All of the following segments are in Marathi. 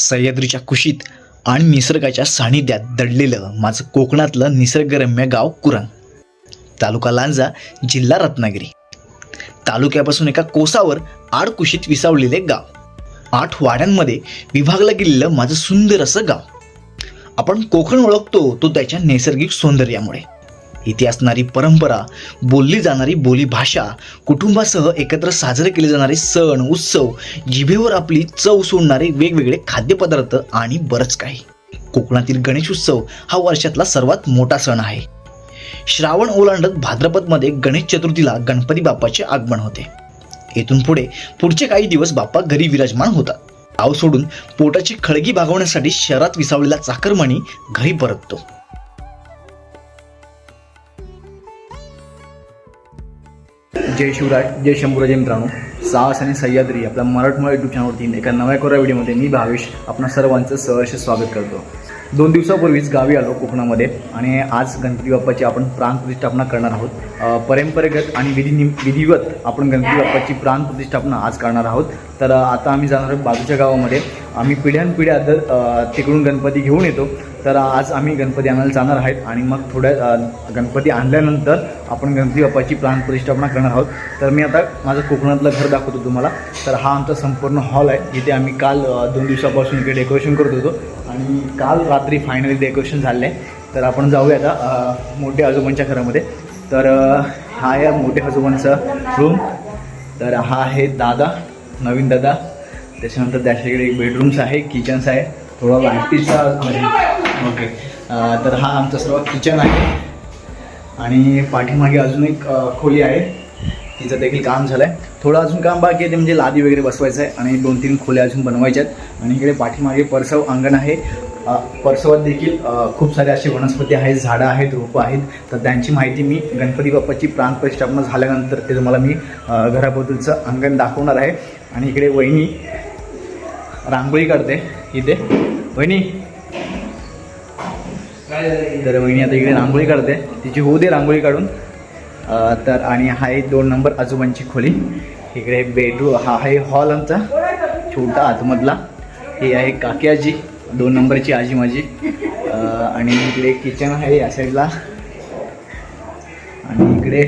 सह्याद्रीच्या कुशीत आणि निसर्गाच्या सानिध्यात दडलेलं माझं कोकणातलं निसर्गरम्य गाव कुरण तालुका लांजा जिल्हा रत्नागिरी. तालुक्यापासून एका कोसावर आड कुशीत विसावलेले गाव. आठ वाड्यांमध्ये विभागलं गेलेलं माझं सुंदर असं गाव. आपण कोकण ओळखतो तो त्याच्या नैसर्गिक सौंदर्यामुळे. इथे असणारी परंपरा बोलली जाणारी बोलीभाषा कुटुंबासह एकत्र साजरे केले जाणारे सण उत्सव जिभेवर आपली चव सोडणारे वेगवेगळे खाद्यपदार्थ आणि बरंच काही. कोकणातील गणेश उत्सव हा वर्षातला सर्वात मोठा सण आहे. श्रावण ओलांडत भाद्रपदमध्ये गणेश चतुर्थीला गणपती बाप्पाचे आगमन होते. येथून पुढे पुढचे काही दिवस बाप्पा घरी विराजमान होतात. गाव सोडून पोटाची खळगी भागवण्यासाठी शहरात विसावलेला चाकरमणी घरी परततो. जय शिवराय जय शंभूराजे मित्रांनो. साहस आणि सह्याद्री आपल्या मराठमोळा युट्यूब चॅनलवरती एका नव्या कोऱ्या व्हिडिओमध्ये मी भावेश आपणा सर्वांचं सहर्ष स्वागत करतो. दोन दिवसापूर्वीच गावी आलो कोकणामध्ये आणि आज गणपती बाप्पाची आपण प्राण प्रतिष्ठापना करणार आहोत. परंपरेगत आणि विधी विधिवत आपण गणपती बाप्पाची प्राण प्रतिष्ठापना आज करणार आहोत. तर आता आम्ही जाणार आहोत बाजूच्या गावामध्ये. आम्ही पिढ्यानपिढ्या तिकडून गणपती घेऊन येतो. तर आज आम्ही गणपती आणायला जाणार आहेत आणि मग थोड्या गणपती आणल्यानंतर आपण गणपती बाप्पाची प्राणप्रतिष्ठापना करणार आहोत. तर मी आता माझं कोकणातलं घर दाखवतो तुम्हाला. तर हा आमचा संपूर्ण हॉल आहे जिथे आम्ही काल दोन दिवसापासून इकडे डेकोरेशन करत होतो. आणि काल रात्री फायनली डेकोरेशन झालं. आहे तर आपण जाऊया आता मोठ्या आजोबांच्या घरामध्ये. तर हा आहे मोठ्या आजोबांचा रूम तर हा आहे दादा नवीन दादा. त्याच्यानंतर त्याच्याकडे एक बेडरूम्स आहे किचन्स आहे. थोडा लाईटीचा ओके तर हा आमचा सर्व किचन आहे. आणि पाठीमागे अजून एक खोली आहे. तिचं देखील काम झालं आहे थोडं अजून काम बाकी आहे ते म्हणजे लादी वगैरे बसवायचं आहे आणि दोन तीन खोल्या अजून बनवायच्या आहेत आणि इकडे पाठीमागे परसव अंगण आहे. परसवात देखील खूप सारे असे वनस्पती आहेत झाडं आहेत रोपं आहेत. तर त्यांची माहिती मी गणपती बाप्पाची प्राणप्रतिष्ठापना झाल्यानंतर ते तुम्हाला मी घराबद्दलचं अंगण दाखवणार आहे. आणि इकडे वहिनी रांगोळी करते इथे. वहिनी तर वहिनी आता इकडे रांगोळी काढते. तिची होऊ दे रांगोळी काढून. अ, तर आणि हा आहे दोन नंबर आजोबांची खोली. इकडे बेडरूम हा आहे हॉल आमचा. छोटा आतमधला. हे आहे काकी आजी. दोन नंबरची आजी माझी. आणि इकडे किचन आहे या साईडला आणि इकडे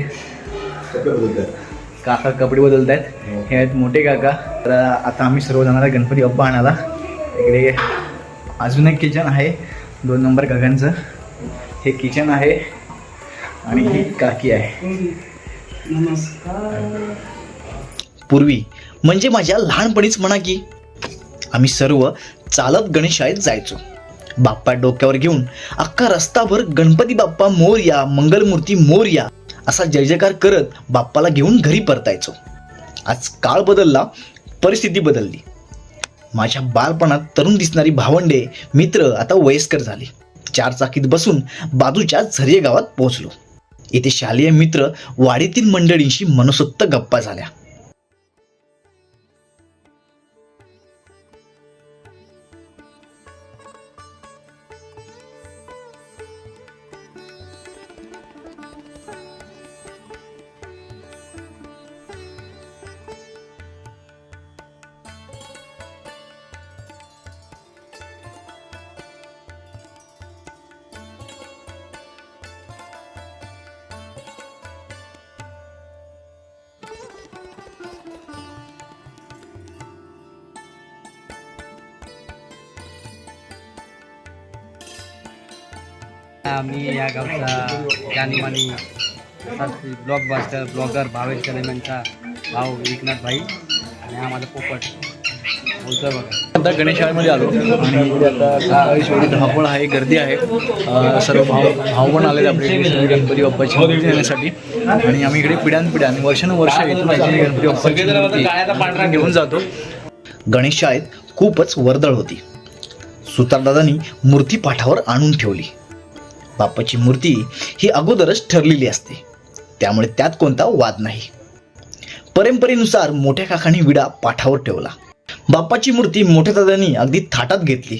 काका कपडे बदलत आहेत हे आहेत मोठे काका. तर आता आम्ही सर्व जाणार गणपती बाप्पा आणायला. इकडे अजून एक किचन आहे. दोन नंबर काकांचं हे किचन आहे आणि ही काकी आहे. पूर्वी म्हणजे माझ्या लहानपणीच म्हणा की आम्ही सर्व चालत गणेशाळेत जायचो. बाप्पा डोक्यावर घेऊन अख्खा रस्ताभर गणपती बाप्पा मोरया मंगलमूर्ती मोरया असा जय जयकार करत बाप्पाला घेऊन घरी परतायचो. आज काळ बदलला परिस्थिती बदलली. माझ्या बालपणात तरुण दिसणारी भावंडे मित्र आता वयस्कर झाले. चारचाकीत बसून बाजूच्या झरिये गावात पोहोचलो. येथे शालेय मित्र वाडीतील मंडळींशी मनसोक्त गप्पा झाल्या. आम्ही या गावचा जानीमानी ब्लॉकबास्टर ब्लॉगर भावेश कदम यांचा भाऊ एकनाथ भाई आणि हा माझा पोपट. बोलतोय बघा. आता गणेशाळेमध्ये आलो आणि इथे आता सकाळी शेवटी धावपळ आहे गर्दी आहे. अं, सर्व भाव भाव पण आलेले आपल्या गणपती बाप्पाची मूर्ती नेण्यासाठी. आणि आम्ही इकडे पिढ्यानपिढ्या आणि वर्षानुवर्ष येतो गणपती बाप्पाची मूर्ती घेऊन जातो. गणेश शाळेत खूपच वर्दळ होती. सुतारदादांनी मूर्ती पाठावर आणून ठेवली. बाप्पाची मूर्ती ही अगोदरच ठरलेली असते. त्यामुळे त्यात कोणता वाद नाही. परंपरेनुसार मोठ्या काकांनी विडा पाठावर ठेवला. बाप्पाची मूर्ती मोठ्या दादांनी अगदी थाटात घेतली.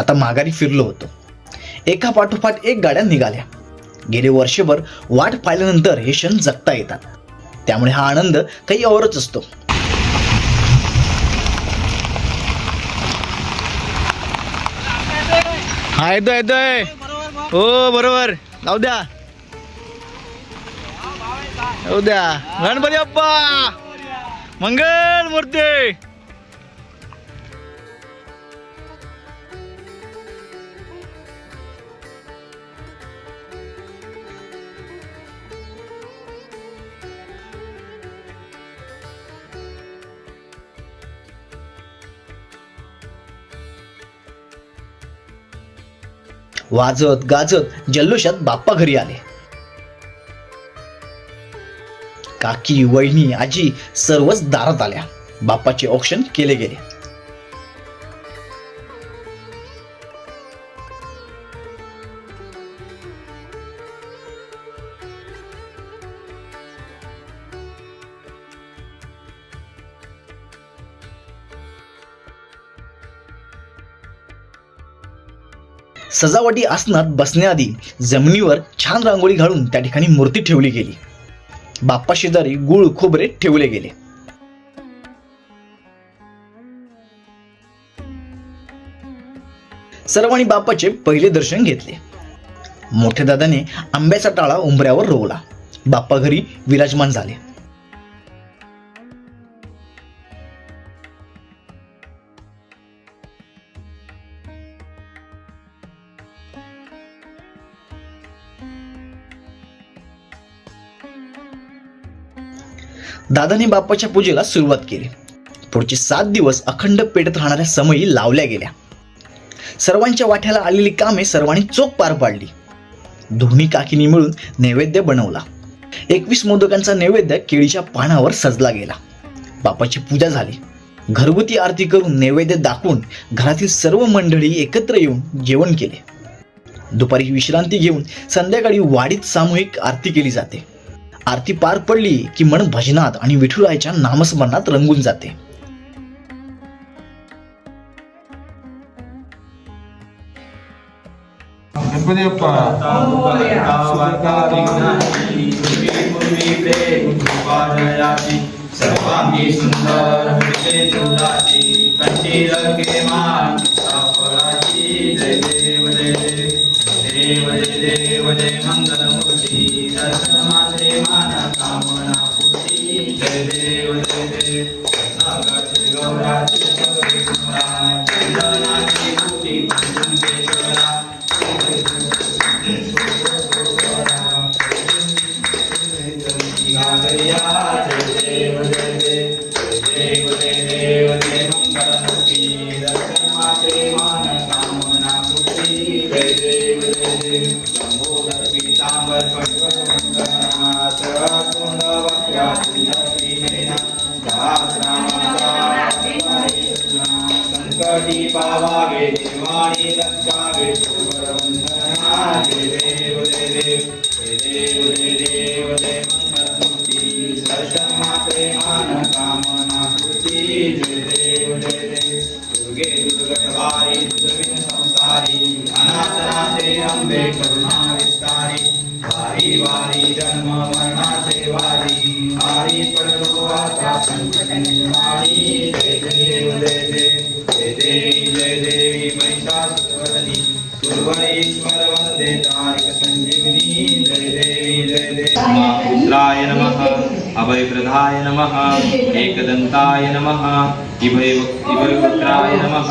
आता माघारी फिरलो होतो. एका पाठोपाठ एक गाड्या निघाल्या. गेले वर्षभर वाट पाहिल्यानंतर हे क्षण जगता येतात. त्यामुळे हा आनंद काही औरच असतो. हा येतोय येतोय. हो बरोबर. जाऊ द्या. जाऊ द्या. गणपती बाप्पा! मंगल मूर्ती! वाजत गाजत जल्लोषात बाप्पा घरी आले. काकी वहिनी आजी सर्वच दारात आल्या. बाप्पाचे ऑप्शन केले गेले. सजावटी आसनात बसण्याआधी जमिनीवर छान रांगोळी घालून त्या ठिकाणी मूर्ती ठेवली गेली. बाप्पा शेजारी गुळ खोबरे ठेवले गेले. सर्वांनी बाप्पाचे पहिले दर्शन घेतले. मोठ्या दादाने आंब्याचा टाळा उंबऱ्यावर रोवला. बाप्पा घरी विराजमान झाले. दादाने बाप्पाच्या पूजेला सुरुवात केली. पुढचे सात दिवस अखंड पेटत राहणाऱ्या समयी लावल्या गेल्या. सर्वांच्या वाट्याला आलेली कामे सर्वांनी चोख पार पाडली. दोन्ही काकीनी मिळून नैवेद्य बनवला. एकवीस मोदकांचा नैवेद्य केळीच्या पानावर सजला गेला. बापाची पूजा झाली. घरगुती आरती करून नैवेद्य दाखवून घरातील सर्व मंडळी एकत्र येऊन जेवण केले. दुपारी विश्रांती घेऊन संध्याकाळी वाडीत सामूहिक आरती केली जाते. आरती पार पडली की मन भजनात आणि विठुरायाच्या नामस्मरणात रंगून जाते. गणपती बाप्पा सर्वांगी सुंदर हृदय चौदाची कंठील केमान साफळाची जय देव जय देव देव जय देव जय मंगलमूर्ती दर्शन मात्रे मान कामना पूर्ती जय देव जय देव नागाची गौराची सगळी संकटी पावावे देवाणी रक्षावे सुवरवंदना जय देव जय देव जय देव देव दर्शन मात्रे मान कामना पूर्ती जय देव जय देव दुर्गे दुर्गटवारी दुर्विन संसारी अनाथनाथे अंबे करुणा अभयप्रदाय नमः। एकदन्ताय नमः। इभय इभयपुत्राय नमः।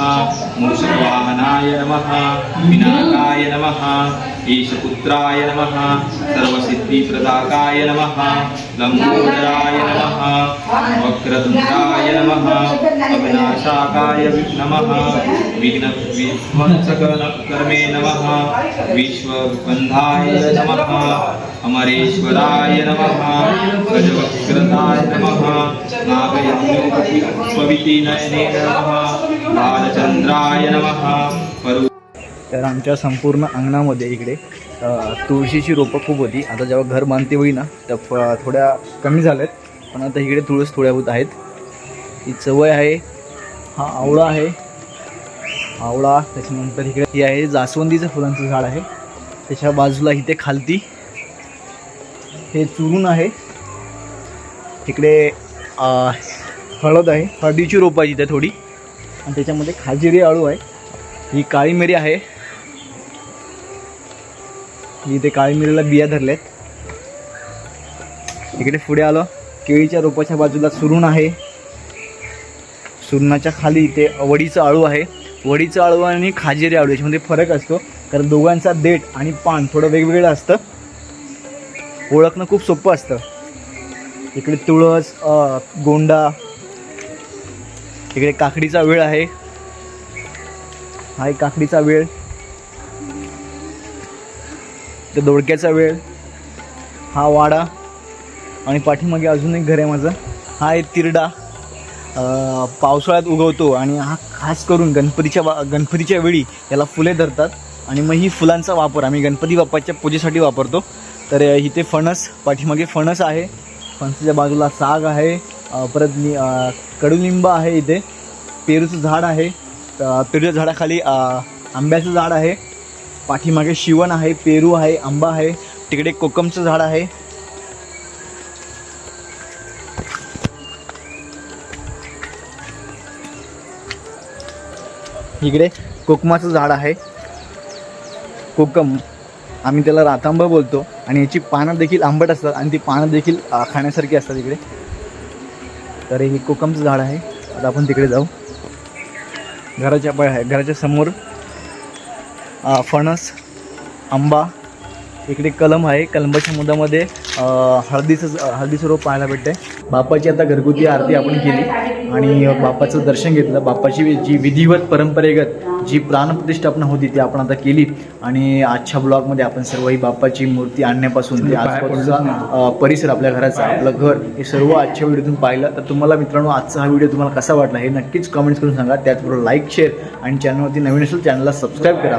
मूषकवाहनाय नमः। विनायकाय नमः। ईशपुत्राय नमः। सर्वसिद्धिप्रदाकाय नमः। लम्बोदराय नमः। वक्रतुण्डाय नमः। अविनाशाकाय नमः। विघ्न विध्वंसकर्मे नमः। विश्वबन्धाय नमः। अमरेश्वराय नमः। गजवक्रताय नमः नमः नमः परू तर आमच्या संपूर्ण अंगणामध्ये इकडे तुळशीची रोपं खूप होती आता जेव्हा घर बांधते होई ना तर थोड्या कमी झाल्यात पण आता इकडे तुळस थोड्या होत आहेत ही चवय आहे हा आवळा आहे आवळा त्याच्यानंतर इकडे ही आहे जास्वंदीचं फुलांचं झाड आहे त्याच्या बाजूला इथे खालती हे चुरून आहे इकडे हळद आहे. हळदीची रोपं आहे तिथे थोडी. आणि त्याच्यामध्ये खाजिरी आळू आहे. ही काळी मिरी आहे. इथे काळी मिरीला बिया धरल्यात इकडे पुढे आलो. केळीच्या रोपाच्या बाजूला सुरुण आहे. सुरणाच्या खाली इथे वडीचं आळू आहे. वडीचं आळू आणि खाजेरी आळू याच्यामध्ये फरक असतो. कारण दोघांचा देठ आणि पान थोडं वेगवेगळं असतं. ओळखणं खूप सोपं असतं. इकडे तुळस गोंडा. इकडे काकडीचा वेळ आहे. हा एक काकडीचा वेळ. तर दोडक्याचा वेळ. हा वाडा. आणि पाठीमागे अजून एक घर आहे माझं. हा आहे तिरडा. पावसाळ्यात उगवतो आणि हा खास करून गणपतीच्या वा गणपतीच्या वेळी याला फुले धरतात. आणि मग ही फुलांचा वापर आम्ही गणपती बाप्पाच्या पूजेसाठी वापरतो. तर इथे फणस पाठीमागे फणस आहे. फणसाच्या बाजूला साग आहे. परत नि कडुलिंब आहे इथे. पेरूचं झाड आहे. पेरूच्या झाडाखाली आंब्याचं झाड आहे. पाठीमागे शिवण आहे पेरू आहे आंबा आहे. तिकडे कोकमचं झाड आहे. इकडे कोकमाचं झाड आहे. कोकम. आम्ही त्याला रातांबा बोलतो आणि याची पानं देखील आंबट असतात आणि ती पानं देखील खाण्यासारखी असतात इकडे. तर हे कोकमचं झाड आहे. आता आपण तिकडे जाऊ. घराच्या घराच्या समोर फणस आंबा इकडे कलम आहे. कलमाच्या मुदामध्ये हळदीचं हळदीचं रोप पाहायला भेटते बापाची आता घरगुती आरती आपण केली आणि बापाचं दर्शन घेतलं. बापाची जी विधिवत परंपरेगत जी प्राणप्रतिष्ठापना होती ती आपण आता केली. आणि आजच्या ब्लॉगमध्ये आपण सर्व ही बापाची मूर्ती आणण्यापासून ते आजपासूनचा परिसर आपल्या घराचा आपलं घर हे सर्व आजच्या व्हिडिओतून पाहिलं. तर तुम्हाला मित्रांनो आजचा हा व्हिडिओ तुम्हाला कसा वाटला हे नक्कीच कमेंट्स करून सांगा. त्याचबरोबर लाईक शेअर आणि चॅनलवरती नवीन असेल चॅनलला सबस्क्राईब करा.